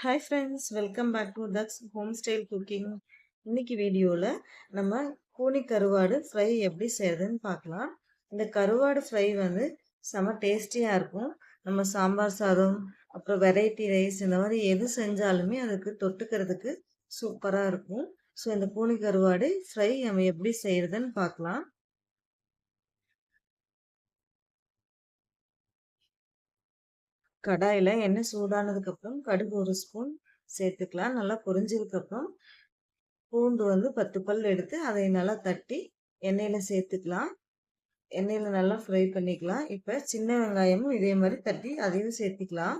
Hi friends welcome back to thugs home style cooking இன்னைக்கு வீடியோவில் நம்ம கூனி கருவாடு ஃப்ரை எப்படி செய்யறதுன்னு பார்க்கலாம். இந்த கருவாடு ஃப்ரை வந்து செம டேஸ்டியாக இருக்கும். நம்ம சாம்பார் சாதம் அப்புறம் வெரைட்டி ரைஸ் இந்த மாதிரி எது செஞ்சாலுமே அதுக்கு தொட்டுக்கிறதுக்கு சூப்பராக இருக்கும். ஸோ இந்த கூனி கருவாடு ஃப்ரை நம்ம எப்படி செய்யறதுன்னு பார்க்கலாம். கடாயில் எண்ணெய் சூடானதுக்கப்புறம் கடுகு ஒரு ஸ்பூன் சேர்த்துக்கலாம். நல்லா பொரிஞ்சதுக்கப்புறம் பூண்டு வந்து பத்து பல் எடுத்து அதை நல்லா தட்டி எண்ணெயில் சேர்த்துக்கலாம். எண்ணெயில் நல்லா ஃப்ரை பண்ணிக்கலாம். இப்போ சின்ன வெங்காயமும் இதே மாதிரி தட்டி அதையும் சேர்த்துக்கலாம்.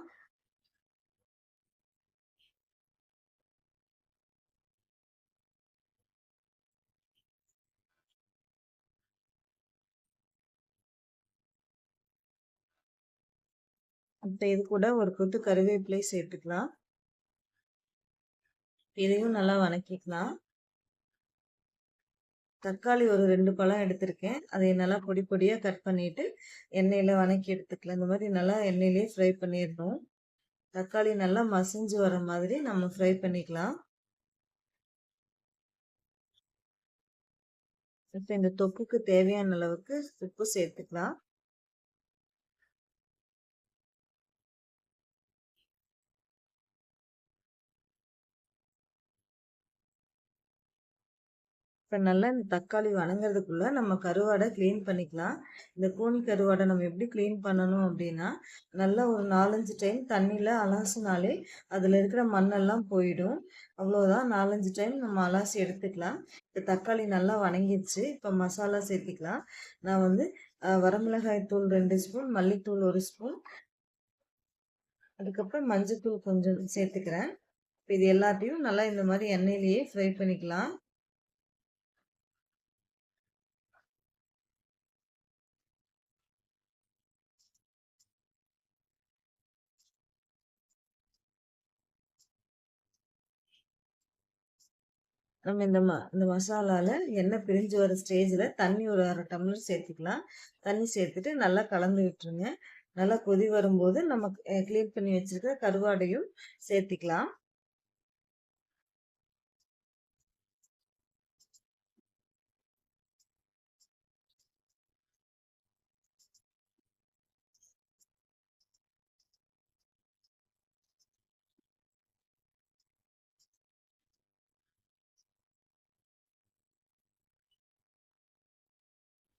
இப்போ இது கூட ஒரு கொத்து கருவேப்பிலை சேர்த்துக்கலாம். இதையும் நல்லா வணக்கிக்கலாம். தக்காளி ஒரு ரெண்டு பழம் எடுத்திருக்கேன். அதை நல்லா பொடி பொடியாக கட் பண்ணிட்டு எண்ணெயில் வணக்கி எடுத்துக்கலாம். இந்த மாதிரி நல்லா எண்ணெயிலே ஃப்ரை பண்ணிடணும். தக்காளி நல்லா மசிஞ்சு வர மாதிரி நம்ம ஃப்ரை பண்ணிக்கலாம். இப்போ இந்த தொக்குக்கு தேவையான அளவுக்கு உப்பு சேர்த்துக்கலாம். இப்போ நல்லா இந்த தக்காளி வணங்குறதுக்குள்ளே நம்ம கருவாடை க்ளீன் பண்ணிக்கலாம். இந்த கூனி கருவாடை நம்ம எப்படி க்ளீன் பண்ணணும் அப்படின்னா நல்லா ஒரு நாலஞ்சு டைம் தண்ணியில் அலாசினாலே அதில் இருக்கிற மண்ணெல்லாம் போயிடும். அவ்வளோதான் நாலஞ்சு டைம் நம்ம அலாசி எடுத்துக்கலாம். இப்போ தக்காளி நல்லா வணங்கிடுச்சு. இப்போ மசாலா சேர்த்திக்கலாம். நான் வந்து வரமிளகாய் தூள் ரெண்டு ஸ்பூன் மல்லித்தூள் ஒரு ஸ்பூன் அதுக்கப்புறம் மஞ்சத்தூள் கொஞ்சம் சேர்த்துக்கிறேன். இப்போ இது எல்லாத்தையும் நல்லா இந்த மாதிரி எண்ணெயிலேயே ஃப்ரை பண்ணிக்கலாம். நம்ம இந்த ம இந்த மசாலாவில் எண்ணெய் பிரிஞ்சு வர ஸ்டேஜில் தண்ணி ஒரு அரை டம்ளர் சேர்த்துக்கலாம். தண்ணி சேர்த்துட்டு நல்லா கலந்து விட்டுருங்க நல்லா கொதி வரும்போது நம்ம க்ளீன் பண்ணி வச்சுருக்க கருவாடையும் சேர்த்திக்கலாம்.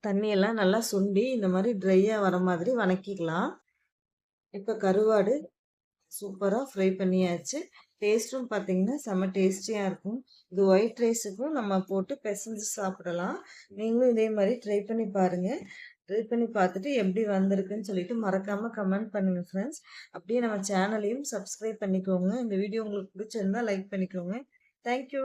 தண்ணியெல்லாம் நல்லா சுண்டி இந்த மாதிரி ட்ரையாக வர மாதிரி வணக்கிக்கலாம். இப்போ கருவாடு சூப்பராக ஃப்ரை பண்ணியாச்சு. டேஸ்ட்டும் பார்த்தீங்கன்னா செம்ம டேஸ்டியாக இருக்கும். இது ஒயிட் ரைஸுக்கும் நம்ம போட்டு பிசைஞ்சு சாப்பிடலாம். நீங்களும் இதே மாதிரி ட்ரை பண்ணி பாருங்கள் ட்ரை பண்ணி பார்த்துட்டு எப்படி வந்திருக்குன்னு சொல்லிட்டு மறக்காமல் கமெண்ட் பண்ணுங்கள் ஃப்ரெண்ட்ஸ் அப்படியே நம்ம சேனலையும் சப்ஸ்கிரைப் பண்ணிக்கோங்க. இந்த வீடியோ உங்களுக்கு பிடிச்சிருந்தா லைக் பண்ணிக்கோங்க. தேங்க்யூ